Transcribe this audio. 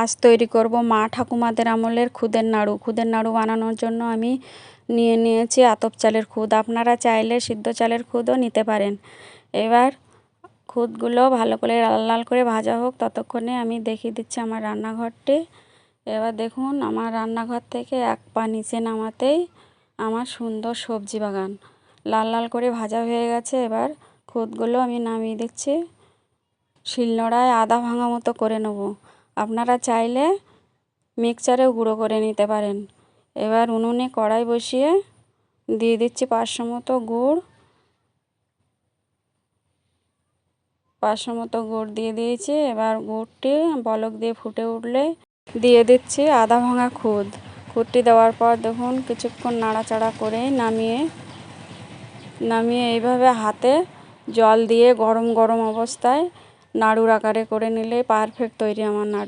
আজ তৈরি করব মা ঠাকুমাদের আমলের খুদের নাড়ু। খুদের নাড়ু বানানোর জন্য আমি নিয়ে নিয়েছি আতপ চালের খুদ। আপনারা চাইলে সিদ্ধ চালের খুদও নিতে পারেন। এবার খুদগুলো ভালো করে লাল লাল করে ভাজা হোক, ততক্ষণে আমি দেখিয়ে দিচ্ছি আমার রান্নাঘরটি। এবার দেখুন, আমার রান্নাঘর থেকে এক পা নিচে নামাতেই আমার সুন্দর সবজি বাগান। লাল লাল করে ভাজা হয়ে গেছে। এবার খুদগুলো আমি নামিয়ে দিচ্ছি। শিলনোড়ায় আদা ভাঙা মতো করে নেব। আপনারা চাইলে মিক্সচারেও গুঁড়ো করে নিতে পারেন। এবার উনুনে কড়াই বসিয়ে দিয়ে দিচ্ছি পাঁচশো মতো গুড়। পাঁচশো মতো গুড় দিয়ে দিয়েছি। এবার গুড়টি বলক দিয়ে ফুটে উঠলে দিয়ে দিচ্ছি আদা ভাঙা খুদ। খুদটি দেওয়ার পর দেখুন কিছুক্ষণ নাড়াচাড়া করে নামিয়ে নামিয়ে এইভাবে হাতে জল দিয়ে গরম গরম অবস্থায় নাড়ুর আকারে করে নিলে পারফেক্ট তৈরি আমার নাড়ু।